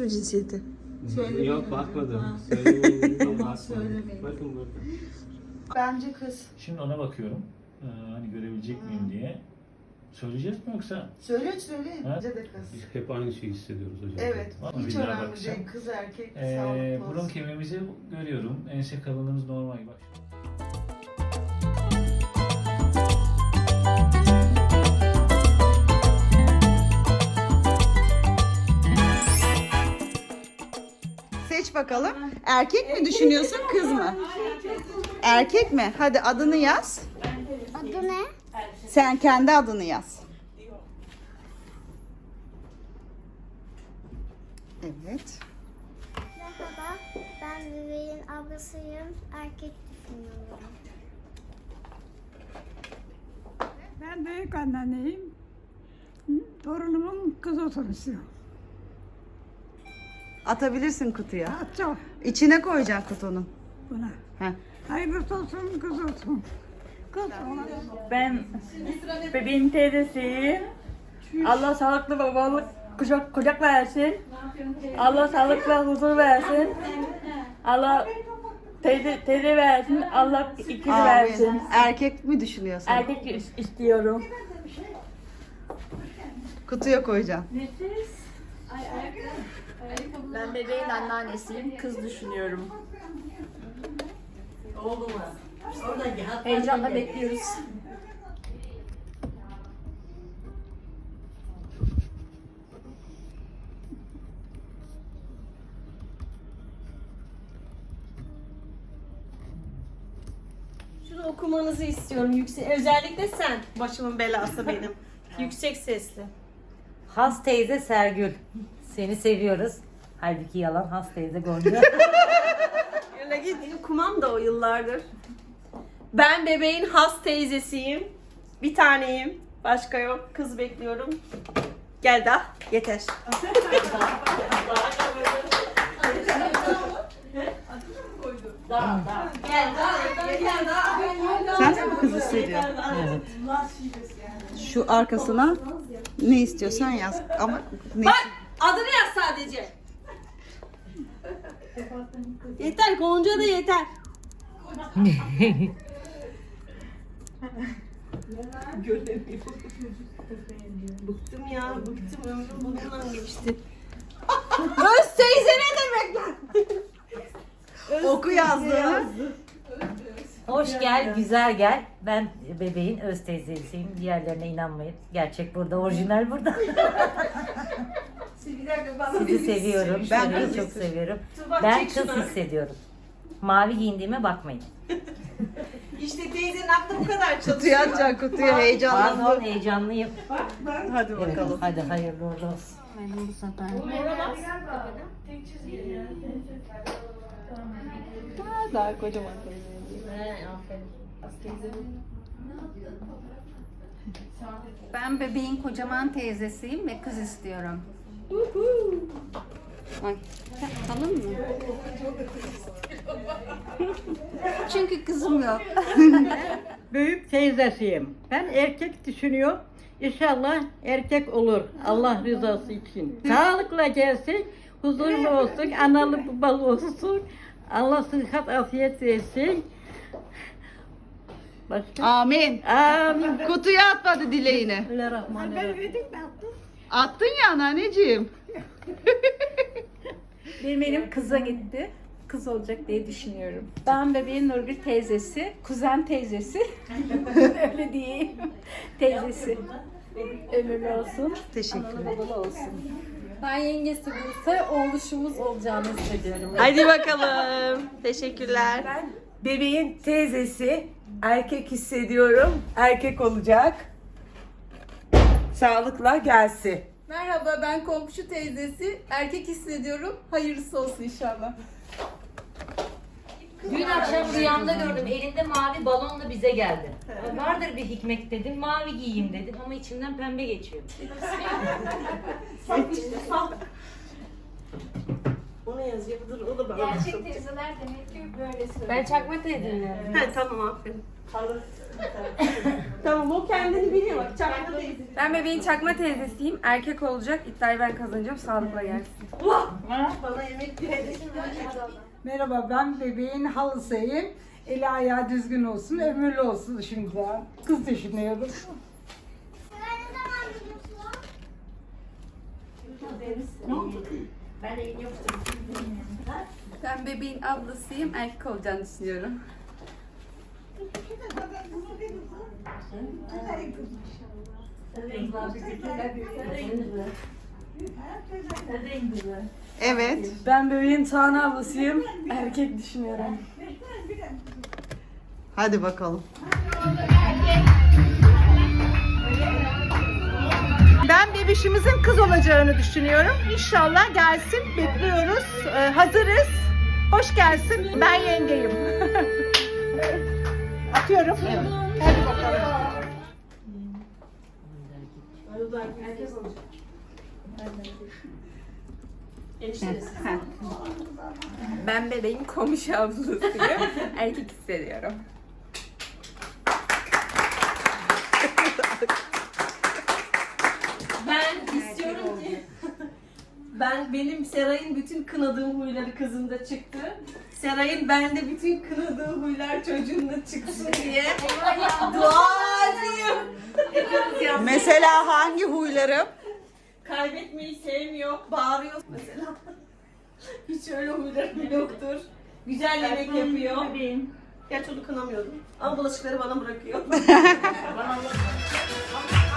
Mi cinsiyeti? Yok bakmadım. Söylemeyin. Bakın burada. Bence kız. Şimdi ona bakıyorum. Ee, hani görebilecek miyim diye. Söyleyeceğiz mi yoksa? Söyle söyle. Ha? Bence de kız. Biz hep aynı şeyi hissediyoruz hocam. Evet. Vallahi Hiç bir daha önemli bakacağım. değil. Kız erkek Ee, sağlıklı burun olsun. kemiğimizi görüyorum. Ense kalınlığımız normal. Bak. Seç bakalım. Erkek mi düşünüyorsun kız mı? Erkek mi? Hadi adını yaz. Adı ne? Sen kendi adını yaz. Evet. Merhaba, ben bebeğin ablasıyım. Erkek düşünüyorum. Ben büyük anneneyim. Torunumun kız istiyorum. Atabilirsin kutuya. Atacağım İçine koyacaksın kutunun. buna. Heh. Hayırlısı olsun, kız olsun. Kız ona. Ben bebeğin teyzesiyim. Allah sağlıklı babalık kucak, kucak versin. Allah sağlıklı huzur versin. Allah teyze, teyze versin. Allah ikiz versin. Amin. Erkek mi düşünüyorsun? Erkek is- istiyorum. Kutuya koyacaksın. Ben bebeğin anneannesiyim. Kız düşünüyorum. Heyecanla bekliyoruz. Şunu okumanızı istiyorum yüksek. Özellikle sen başımın belası benim. yüksek sesli. Has teyze Sergül. Seni seviyoruz. Halbuki yalan has teyze Gonca. Öyle git. Benim kumam da o yıllardır. Ben bebeğin has teyzesiyim. Bir taneyim. Başka yok. Kız bekliyorum. Gel daha. Yeter. Sen de mi kız hissediyorsun? evet. Şu arkasına ne istiyorsan yaz. Ama ne? Bak adını yaz sadece. Yeter. Gonca da yeter. Bıktım ya, bıktım. Ömrüm bundan geçti. Öz teyze ne demek lan? Oku yazdı. Hoş gel, güzel gel. Ben bebeğin öz teyzesiyim. Diğerlerine inanmayın. Gerçek burada, orijinal burada. Sizi seviyorum. Ben Ben çok seviyorum. Ben çek kız şunu. hissediyorum. Mavi giyindiğime bakmayın. İşte teyzenin aklı bu kadar çalışıyor. Kutuya atacaksın kutuya Pardon, heyecanlandı. heyecanlıyım. Hadi Evet, bakalım. hadi hayırlı uğurlu olsun. Ben bebeğin kocaman teyzesiyim ve kız istiyorum. Ay, tamam mı? Çünkü kızım yok. Büyük teyzesiyim. Ben erkek düşünüyorum. İnşallah erkek olur Allah rızası için. Sağlıkla gelsin, huzurlu olsun, analı babalı olsun. Allah sıhhat afiyet versin. Başka? Amin. Amin. Kutuya atmadı dileğini. Bismillahirrahmanirrahim. Attın ya anneanneciğim. Benim elim kıza gitti. Kız olacak diye düşünüyorum. Ben bebeğin Nurgül teyzesi, kuzen teyzesi. Öyle diyeyim. Teyzesi. Ömürlü olsun. Teşekkür babalı olsun. Ben yengesi Buse, oğluşumuz olacağını hissediyorum. Hadi bakalım. Teşekkürler. Ben bebeğin teyzesi erkek hissediyorum. Erkek olacak. Sağlıkla gelsin. Merhaba ben komşu teyzesi. Erkek hissediyorum. Hayırlısı olsun inşallah. Dün akşam rüyamda gördüm. Elinde mavi balonla bize geldi. Vardır bir hikmet dedim. Mavi giyeyim dedim ama içimden pembe geçiyor. O ne yazıyor? Dur o da bana. Gerçek teyzeler demek ki böyle söylüyor. Ben çakma teyzeyim. He tamam aferin. tamam o kendini biliyor bak çakma teyze. Ben bebeğin çakma teyzesiyim. Erkek olacak. İddiayı ben kazanacağım. Sağlıkla gelsin. Bana yemek verin. Merhaba ben bebeğin halısıyım. Eli ayağı düzgün olsun, ömürlü olsun şimdiden. Kız düşünüyorum. Ben bebeğin ablasıyım. Erkek olacağını düşünüyorum. Evet. Ben bebeğin Tane ablasıyım. Erkek düşünüyorum. Hadi bakalım. Ben bebişimizin kız olacağını düşünüyorum. İnşallah gelsin. Bekliyoruz. Ee, hazırız. Hoş gelsin. Ben yengeyim. Atıyorum. Hadi bakalım. Enişteniz. Ben bebeğin komşu ablasıyım. Erkek hissediyorum. Ben istiyorum ki ben benim Seray'ın bütün kınadığım huyları kızımda çıktı. Seray'ın bende bütün kınadığı huylar çocuğunda çıksın diye dua edeyim. Mesela hangi huylarım? Kaybetmeyi sevmiyor, bağırıyor mesela. Hiç öyle huyları yoktur. Güzel yemek yapıyor. Gerçi onu kınamıyorum. Ama bulaşıkları bana bırakıyor.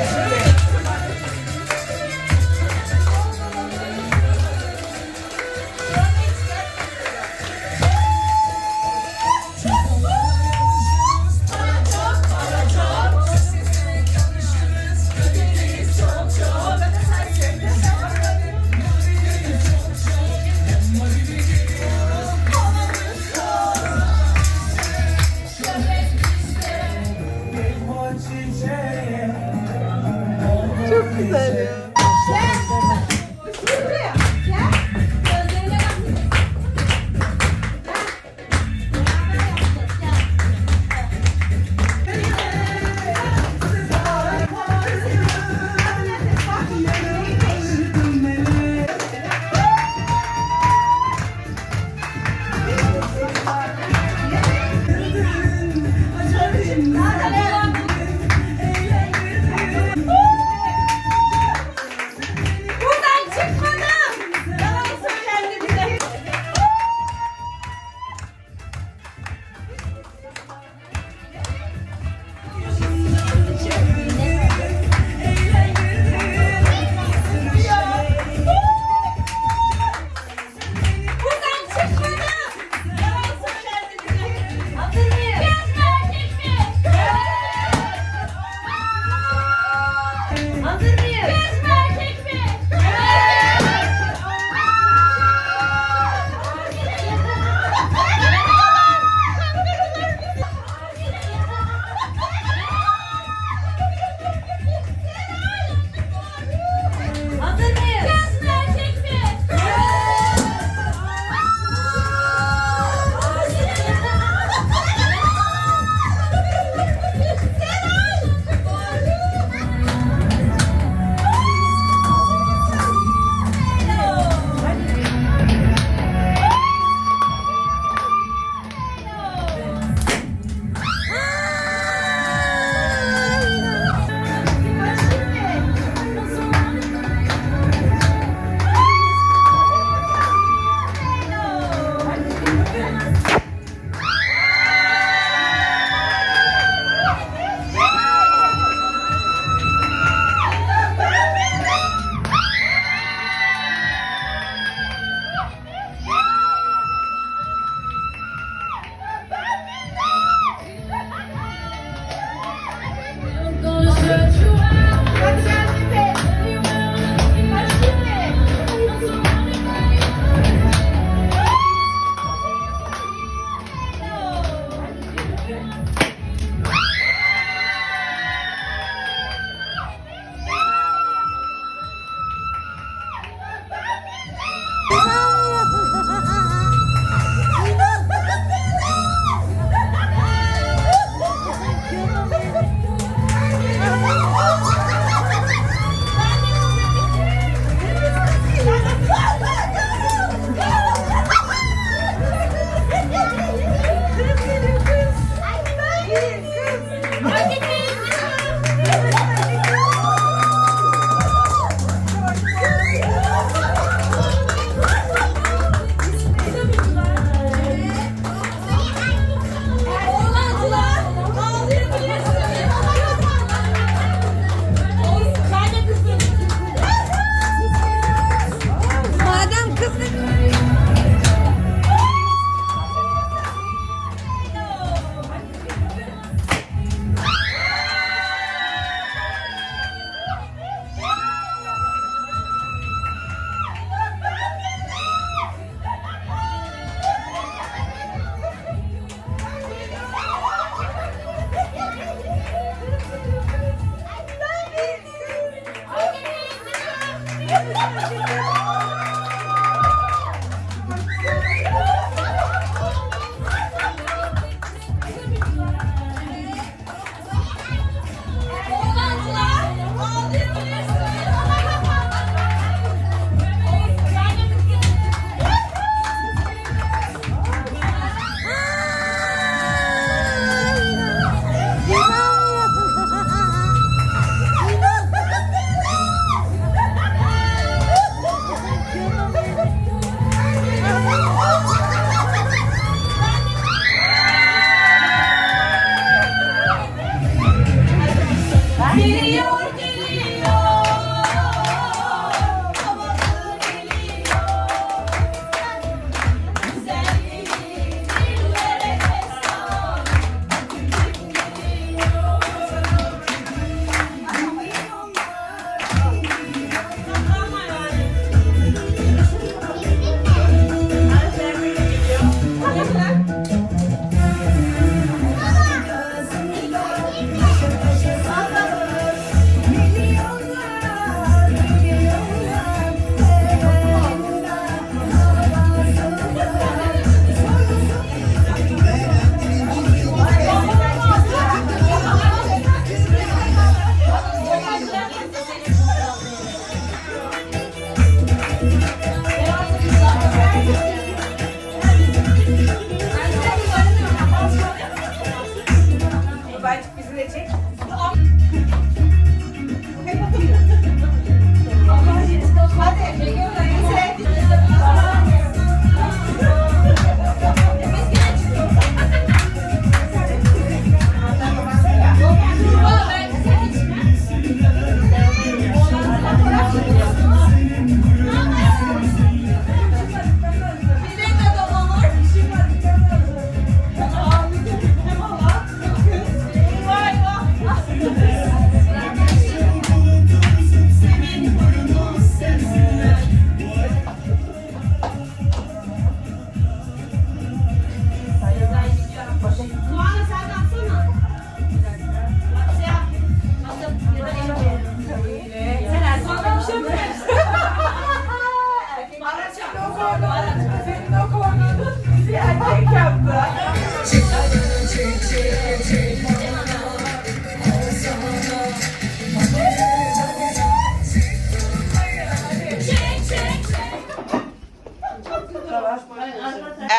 Yeah. güzel.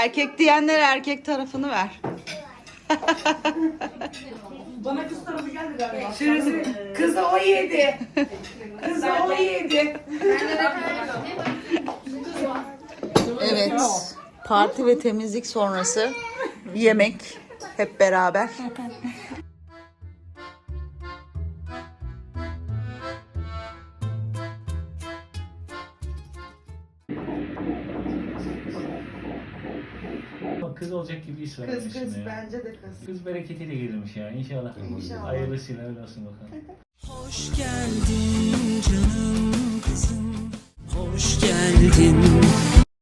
Erkek diyenler erkek tarafını ver. Kızı o yedi. Kızı o yedi. Evet. Parti ve temizlik sonrası yemek hep beraber. Var. Kız kız bence de kız. Kız bereketiyle gelirmiş yani inşallah. İnşallah. Hayırlısıyla öyle olsun bakalım. Hoş geldin canım kızım Hoş geldin